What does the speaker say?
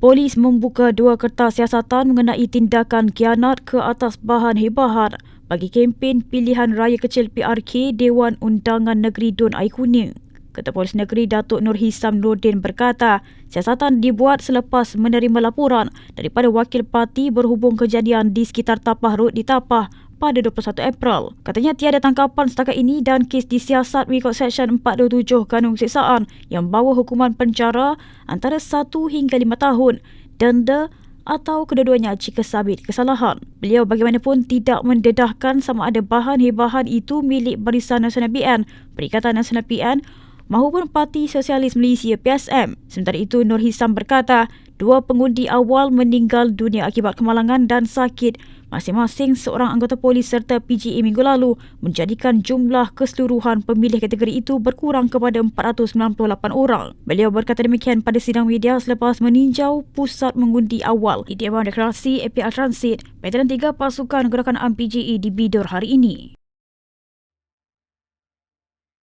Polis membuka dua kertas siasatan mengenai tindakan kianat ke atas bahan hebahan bagi kempen pilihan raya kecil PRK Dewan Undangan Negeri Dun Air Kuning. Ketua Polis Negeri Datuk Nur Hisam Nordin berkata, siasatan dibuat selepas menerima laporan daripada wakil parti berhubung kejadian di sekitar Tapah Road di Tapah pada 21 April. Katanya tiada tangkapan setakat ini dan kes disiasat mengikut Seksyen 427 Kanun Siksaan yang bawa hukuman penjara antara 1 hingga 5 tahun, denda atau kedua-duanya jika sabit kesalahan. Beliau bagaimanapun tidak mendedahkan sama ada bahan hebahan itu milik Barisan Nasional BN, Perikatan Nasional PN maupun Parti Sosialis Malaysia PSM. Sementara itu Nur Hisam berkata, dua pengundi awal meninggal dunia akibat kemalangan dan sakit masing-masing seorang anggota polis serta PGA minggu lalu menjadikan jumlah keseluruhan pemilih kategori itu berkurang kepada 498 orang. Beliau berkata demikian pada sidang media selepas meninjau pusat mengundi awal di Dewan Deklarasi APR Transit Veteran 3 Pasukan Gerakan AMPGE di Bidor hari ini.